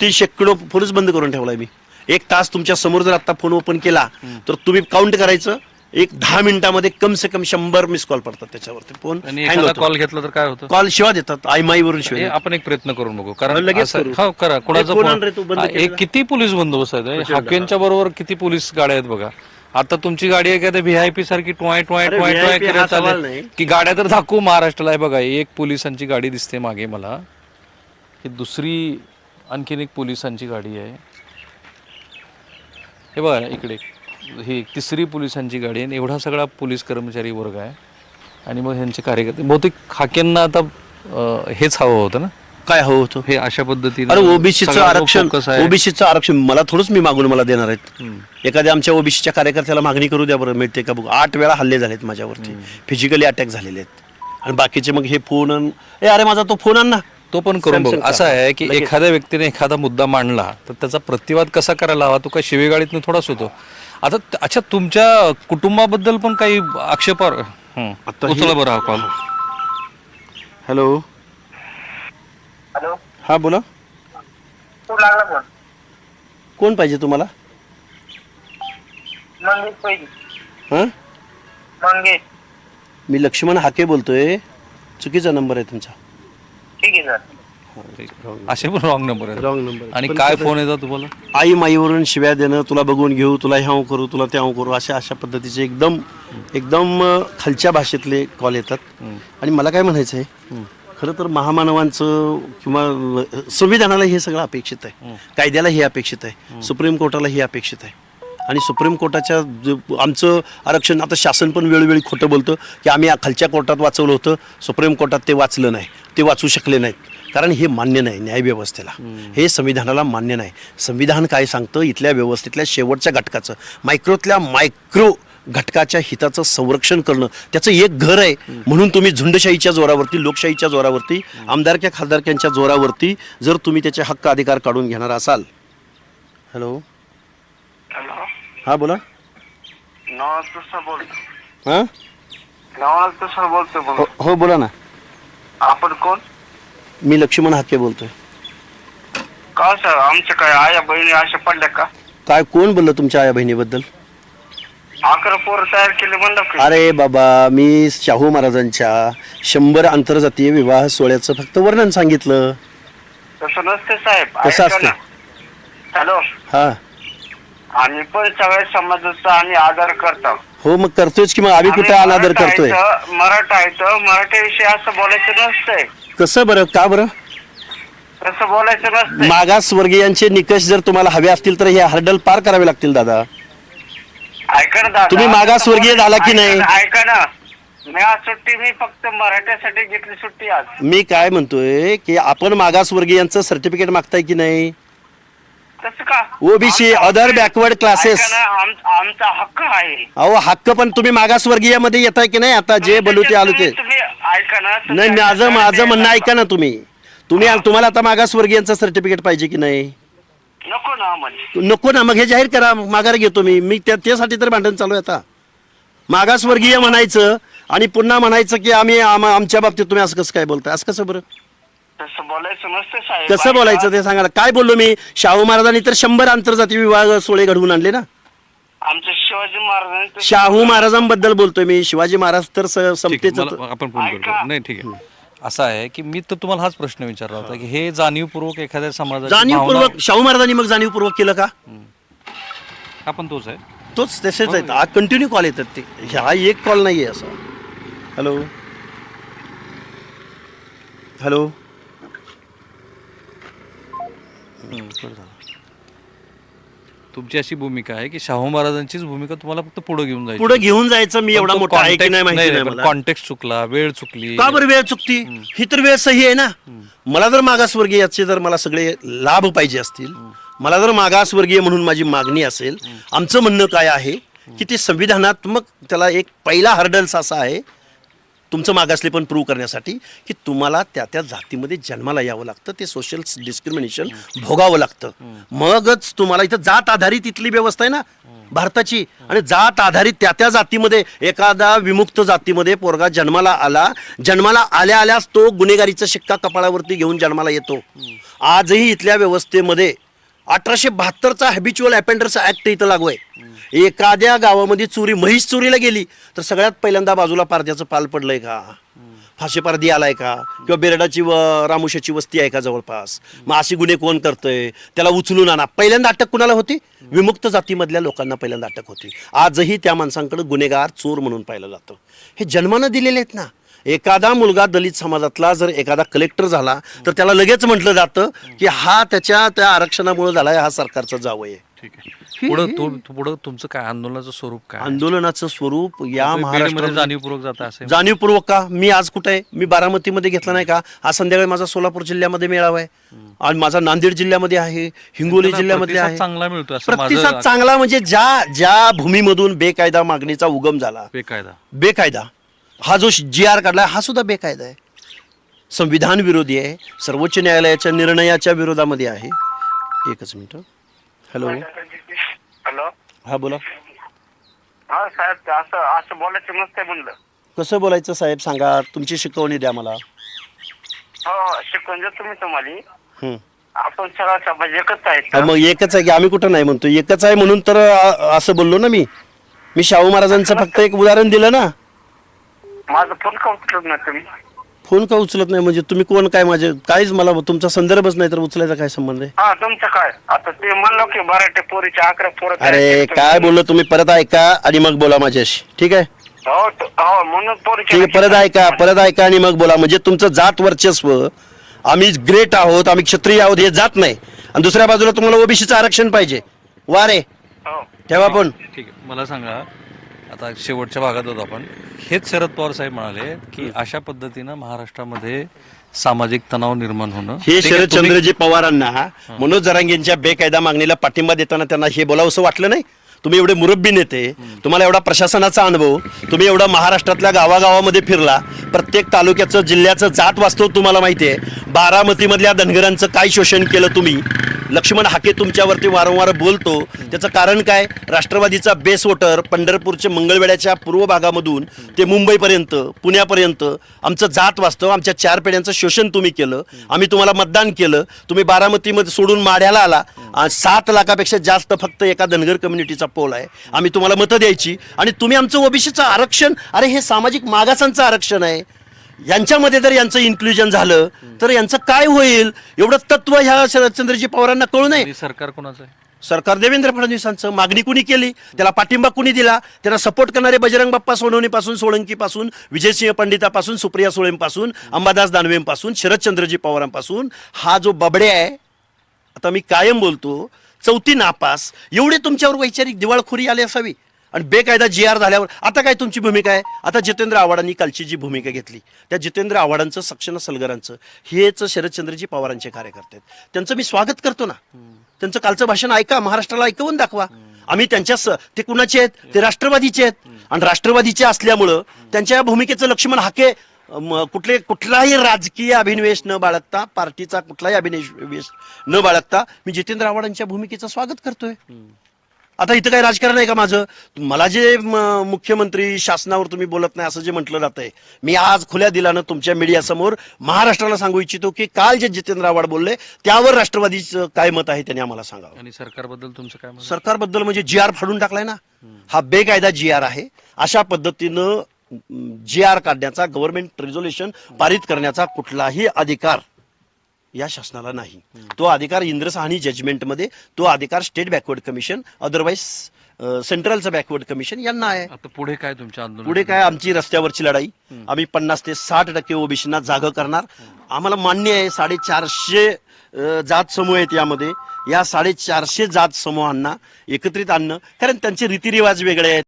ती शेकडो फोनच बंद करून ठेवलाय मी. एक तास तुमच्यासमोर जर आता फोन ओपन केला तर तुम्ही काउंट करायचं. एक दहा मिनिटामध्ये कम से कम शंभर मिस कॉल पडतात त्याच्यावरती. फोन आणि कॉल घेतला तर काय होतं? कॉल शिवा देतात आई माई वरून शिवाय. आपण एक प्रयत्न करून बघू. कारण लगेच करू. हो करा. कोणाचा? एक किती पोलीस बंदोबस्त आहेत प्रचंड. हाकेंच्या बरोबर किती पोलीस गाड्या आहेत बघा. आता तुमची गाडी आहे का ते व्हीआयपी सारखी टोय टोय टोय टोय करत. की गाड्या तर दाखवू महाराष्ट्राला. आहे बघा एक पोलिसांची गाडी दिसते मागे मला. ही दुसरी आणखीन एक पोलिसांची गाडी आहे. हे बघा इकडे. ही तिसरी पोलिसांची गाडी आहे आणि एवढा सगळा पोलीस कर्मचारी वर्ग आहे. आणि मग ह्यांचे कार्यकर्ते बहुतेक हाकेंना आता अं, हेच हवं होतं ना? काय हवं होतं? हे अशा पद्धतीने अरे ओबीसीचं सगळा जो आरक्षण focus आहे. ओबीसीचं आरक्षण मला थोडंच मी मागून मला देणार आहेत. एखाद्या आमच्या ओबीसीच्या कार्यकर्त्याला मागणी करू द्या बरं मिळते का बघू. आठ वेळा हल्ले झालेत माझ्यावरती. फिजिकली अटॅक झालेले आहेत. आणि बाकीचे मग हे फोन अरे माझा तो फोन आण ना. तो पण करून बघ. असं. आहे की. एखाद्या व्यक्तीने एखादा मुद्दा मांडला तर त्याचा प्रतिवाद कसा करायला हवा? तो काय शिवेगाडीतनं थोडाच होतो. आता अच्छा तुमच्या कुटुंबाबद्दल पण काही आक्षेपार. आता उचला बरं हा कॉल हॅलो. हॅलो. हा बोला. कोण पाहिजे तुम्हाला? मंगेश पाहिजे. हां? मंगेश. मी लक्ष्मण हाके बोलतोय. चुकीचा नंबर आहे तुमचा. ठीक आहे सर. असे पण रॉंग नंबर आहे रॉंग नंबर आणि काय फोन येतात तुम्हाला? आई माईवरून शिव्या देणं तुला बघून घेऊ तुला ह्याव करू तुला त्याव करू अशा अशा पद्धतीचे एकदम एकदम खालच्या भाषेतले कॉल येतात. आणि मला काय म्हणायचं आहे खरं तर महामानवांचं किंवा संविधानाला हे सगळं अपेक्षित आहे. कायद्याला हे अपेक्षित आहे. सुप्रीम कोर्टाला हे अपेक्षित आहे. आणि सुप्रीम कोर्टाच्या आमचं आरक्षण आता शासन पण वेळोवेळी खोटं बोलतं की आम्ही खालच्या कोर्टात वाचवलं होतं सुप्रीम कोर्टात ते वाचलं नाही ते वाचू शकले नाहीत. कारण हे मान्य नाही न्यायव्यवस्थेला हे संविधानाला मान्य नाही. संविधान काय सांगतं? इथल्या व्यवस्थेतल्या शेवटच्या घटकाचं. मायक्रोतल्या मायक्रो घटकाच्या हिताचं संरक्षण करणं. त्याचं एक घर आहे. म्हणून तुम्ही झुंडशाहीच्या जोरावरती लोकशाहीच्या जोरावरती आमदारक्या खासदारक्यांच्या जोरावरती जर तुम्ही त्याचे हक्क अधिकार काढून घेणार असाल. हॅलो? हां बोला. नवाज सर बोलतो. हां? नवाज बोलतो हो बोल. हो बोला ना. आपण कोण? मी लक्ष्मण हाके बोलतोय. का सर? आमच्या काय आया बहिणी अशा पडल्या का? काय कोण बोललं तुमच्या आई बहिणीबद्दल? अकरा पोरं तयार केले म्हणलं की. अरे बाबा मी शाहू महाराजांच्या शंभर आंतरजातीय विवाह सोहळ्याचं फक्त वर्णन सांगितलं. तसं नसते साहेब. कसं ऐका असतं? ना. हॅलो. हा. आम्ही पण सगळ्या समाजाचा आम्ही आदर करतो. हो मग करतोयच की मग? आम्ही कुठे आम्ही अनादर मराठा करतोय? मराठा आहे तर मराठ्याविषयी असं बोलायचं नसतंय. कसं बरं? का बरं? तसं बोलायचं नसतंय. मागासवर्गीयांचे निकष जर तुम्हाला हवे असतील तर हे हर्डल पार करावे लागतील दादा. ऐका ना दादा. तुम्ही मागासवर्गीय झाला की नाही? ऐका ना, ऐका ना. मी आज सुट्टी मी फक्त मराठ्यासाठी घेतली सुट्टी आज. मी काय म्हणतोय की आपण मागासवर्गीयांचं सर्टिफिकेट मागताय की नाही? कसं का? ओबीसी अदर बॅकवर्ड क्लासेस ऐका ना, आम- आमचा हक्क आहे. अहो हक्क पण तुम्ही मागासवर्गीयामध्ये येताय की नाही? आता जे बोलू ते आलो ते तुम्ही- तुम्ही ऐका ना तुम्ही नाही माझं माझं म्हणणं ऐका ना तुम्ही. तुम्ही तुम्हाला आता मागासवर्गीयांचं सर्टिफिकेट पाहिजे की नाही? नको ना नको ना मग हे जाहीर करा माघार घेतो मी मी त्या त्यासाठी तर भांडण चालू आहे आता. मागासवर्गीय म्हणायचं आणि पुन्हा म्हणायचं की आम्ही आम- आमच्या बाबतीत तुम्ही असं कसं काय बोलताय? असं कसं बरं? तसं बोलायचं नसतं साहेब. कसं. बोलायचं ते सांगा ना. काय बोललो मी? शाहू महाराजांनी तर शंभर आंतरजातीय विवाह सोहळे घडवून आणले ना. आमच्या शिवाजी महाराजांनी तसं- शाहू महाराजांबद्दल बोलतोय मी. शिवाजी महाराज तर स- ठीक आहे, मला- आपण फोन ऐका. करतो नाही ठीक आहे. असं आहे की मी तर तुम्हाला हाच प्रश्न विचारला होता की हे जाणीवपूर्वक एखाद्या समाजाची जाणीवपूर्वक शाहू महाराजांनी मग जाणीवपूर्वक केलं का? आपण तोच आहे. तोच तसेच आहेत. हा. कंटिन्यू कॉल येतात ते. हा एक कॉल नाही आहे असा. हॅलो हॅलो तुमची अशी भूमिका आहे की शाहू महाराजांचीच भूमिका तुम्हाला फक्त पुढे घेऊन जायची. पुढे घेऊन जायचं मी एवढा मोठा आहे की नाही माहिती नाही मला. कॉन्टेक्ट चुकला वेळ चुकली. का बरं वेळ चुकती? ही तर वेळ सही आहे ना. मला जर मागासवर्गीयाचे जर मला सगळे लाभ पाहिजे असतील मला जर मागासवर्गीय म्हणून माझी मागणी असेल आमचं म्हणणं काय आहे की ते संविधानात्मक त्याला एक पहिला हर्डल्स असा आहे तुमचं मागासले पण प्रूव्ह करण्यासाठी की तुम्हाला त्या त्या जातीमध्ये जन्माला यावं लागतं. ते सोशल डिस्क्रिमिनेशन भोगावं लागतं. मगच तुम्हाला इथं जात आधारित इथली व्यवस्था आहे ना. भारताची. आणि जात आधारित त्या त्या जातीमध्ये एखादा विमुक्त जातीमध्ये पोरगा जन्माला आला जन्माला आल्या आल्यास तो गुन्हेगारीचा शिक्का कपाळावरती घेऊन जन्माला येतो. आजही इथल्या व्यवस्थेमध्ये अठराशे बहात्तरचा हॅबिच्युअल अपेंडर्स ऍक्ट इथं लागू आहे. एखाद्या गावामध्ये चोरी म्हैस चोरीला गेली तर सगळ्यात पहिल्यांदा बाजूला पारद्याचं पाल पडलंय का? फाशी पारदी आलाय का? किंवा बेरडाची व रामुशाची वस्ती आहे का जवळपास? मग अशी गुन्हे कोण करतंय? त्याला उचलून आणा. पहिल्यांदा अटक कुणाला होती? विमुक्त जातीमधल्या लोकांना पहिल्यांदा अटक होती. आजही त्या माणसांकडे गुन्हेगार चोर म्हणून पाहिलं जातं. हे जन्मानं दिलेले आहेत ना. एखादा मुलगा दलित समाजातला जर एखादा कलेक्टर झाला तर त्याला लगेच म्हटलं जातं की हा त्याच्या त्या आरक्षणामुळे झालाय हा सरकारचा जावई आहे ठीक आहे. पुढं पुढं तुमचं काय आंदोलनाचं स्वरूप काय? आंदोलनाचं स्वरूप या तुम्ही बीडमध्ये महाराष्ट्रात जाणीवपूर्वक जाता असे जाणीवपूर्वक का? मी आज कुठे आहे? मी बारामतीमध्ये घेतला नाही का? आज संध्याकाळी माझा सोलापूर जिल्ह्यामध्ये मेळावा आहे. आणि माझा नांदेड जिल्ह्यामध्ये आहे हिंगोली जिल्ह्यामध्ये प्रतिसाद आहे. चांगला मिळतो असं प्रतिसाद चांगला म्हणजे ज्या ज्या भूमीमधून बेकायदा मागणीचा उगम झाला बेकायदा. बेकायदा हा जो जी आर काढला हा सुद्धा बेकायदा आहे. संविधान विरोधी आहे सर्वोच्च न्यायालयाच्या निर्णयाच्या विरोधामध्ये आहे. एकच मिनिट हॅलो. हॅलो. हा बोला. हा साहेब असं असं बोलायचं नसतंय म्हणलं? कसं बोलायचं साहेब सांगा तुमची शिकवणी द्या मला. हो शिकवून देतो तुम्ही तुम्हाला. हं. आपण सगळं एकच आहेत हा, मग एकच आहे की आम्ही कुठं नाही म्हणतो एकच आहे म्हणून तर अ, असं बोललो ना मी. मी शाहू महाराजांचं फक्त एक उदाहरण दिलं ना. माझं फोन का उचलत नाही तुम्ही? फोन का उचलत नाही? म्हणजे तुम्ही कोण काय माझे काहीच मला तुमचा संदर्भच नाही तर उचलायचा काय संबंध आहे? हा तुमचं काय? आता ते म्हणलो की मराठी पोरीच्या अकरा पोरं अरे काय बोललो तुम्ही? परत ऐका आणि मग बोला माझ्याशी. ठीक आहे? हो तो- हो म्हणून ठीक आहे परत ऐका परत ऐका आणि मग बोला. म्हणजे तुमचं जात वर्चस्व आम्ही ग्रेट आहोत आम्ही क्षत्रिय आहोत हे जात नाही. आणि दुसऱ्या बाजूला तुम्हाला ओबीसीचं आरक्षण पाहिजे. वा रे हो. ठेवा पण ठीक आहे मला सांगा आता शेवटच्या भागात होतो आपण. हेच शरद पवार साहेब म्हणाले की अशा पद्धतीनं महाराष्ट्रामध्ये सामाजिक तणाव निर्माण होणं. हे शरदचंद्रजी पवारांना मनोज जरांगेंच्या बेकायदा मागणीला पाठिंबा देताना त्यांना हे बोलावंसं वाटलं नाही? तुम्ही एवढे मुरब्बी नेते तुम्हाला एवढा प्रशासनाचा अनुभव तुम्ही एवढा महाराष्ट्रातल्या गावागावामध्ये फिरला प्रत्येक तालुक्याचं जिल्ह्याचं जात वास्तव तुम्हाला माहिती आहे. बारामतीमधल्या धनगरांचं काय शोषण केलं तुम्ही? लक्ष्मण हाके तुमच्यावरती वारंवार बोलतो. त्याचं कारण काय? राष्ट्रवादीचा बेस वोटर पंढरपूरच्या मंगळवेड्याच्या पूर्व भागामधून ते मुंबईपर्यंत पुण्यापर्यंत आमचं जात वास्तव आमच्या चार पिढ्यांचं शोषण तुम्ही केलं. आम्ही तुम्हाला मतदान केलं. तुम्ही बारामतीमध्ये सोडून माढ्याला आला. सात लाखापेक्षा जास्त फक्त एका धनगर कम्युनिटीचा पोल आहे. आम्ही तुम्हाला मतं द्यायची. आणि तुम्ही आमचं ओबीसीचं आरक्षण अरे हे सामाजिक मागासांचं आरक्षण आहे. यांच्यामध्ये जर यांचं इन्क्लुजन झालं तर यांचं काय होईल? एवढं तत्व ह्या शरदचंद्रजी पवारांना कळू नये. सरकार कोणाचं आहे? सरकार देवेंद्र फडणवीसांचं. मागणी कुणी केली? त्याला पाठिंबा कुणी दिला? त्याला सपोर्ट करणारे बजरंग बाप्पा सोनवणीपासून सोळंकीपासून विजयसिंह पंडितापासून सुप्रिया सुळेंपासून अंबादास दानवेंपासून शरदचंद्रजी पवारांपासून. हा जो बबडे आहे आता मी कायम बोलतो चौथी नापास. एवढी तुमच्यावर वैचारिक दिवाळखोरी आली असावी. आणि बेकायदा जी आर झाल्यावर आता काय तुमची भूमिका आहे? आता जितेंद्र आव्हाडांनी कालची जी भूमिका घेतली त्या जितेंद्र आव्हाडांचं सक्षम सलगरांचं हेच शरदचंद्रजी पवारांचे कार्यकर्ते आहेत. त्यांचं मी स्वागत करतो ना. त्यांचं कालचं भाषण ऐका महाराष्ट्राला ऐकवून दाखवा. आम्ही त्यांच्या स- ते कुणाचे आहेत? ते राष्ट्रवादीचे आहेत. आणि राष्ट्रवादीचे असल्यामुळं त्यांच्या भूमिकेचं लक्ष्मण हाके कुठले कुठलाही राजकीय अभिनिवेश न बाळगता पार्टीचा कुठलाही अभिनिवेश न बाळगता मी जितेंद्र आव्हाडांच्या भूमिकेचं स्वागत करतोय. आता इथं काही राजकारण आहे का माझं? मला जे मुख्यमंत्री शासनावर तुम्ही बोलत नाही असं जे म्हटलं जातंय मी आज खुल्या दिलानं तुमच्या मीडियासमोर महाराष्ट्राला सांगू इच्छितो की काल जे जितेंद्र आव्हाड बोलले त्यावर राष्ट्रवादीचं काय मत आहे त्यांनी आम्हाला सांगावं. आणि सरकारबद्दल तुमचं काय आहे? सरकारबद्दल म्हणजे जी आर फाडून टाकलाय ना? हा बेकायदा जी आर आहे. अशा पद्धतीनं जी आर काढण्याचा गव्हर्नमेंट रिझोल्युशन पारित करण्याचा कुठलाही अधिकार या शासनाला नाही. तो अधिकार इंद्रसाहनी जजमेंटमध्ये तो अधिकार स्टेट बॅकवर्ड कमिशन अदरवाईज सेंट्रलचं बॅकवर्ड कमिशन यांना आहे. आता पुढे काय तुमच्या आंदोलन पुढे काय आमची रस्त्यावरची लढाई? आम्ही पन्नास ते साठ टक्के ओबीसीना जाग करणार. आम्हाला मान्य आहे साडेचारशे जात समूह आहेत यामध्ये. या साडेचारशे जात समूहांना एकत्रित आणणं कारण त्यांचे रीतिरिवाज वेगळे आहेत.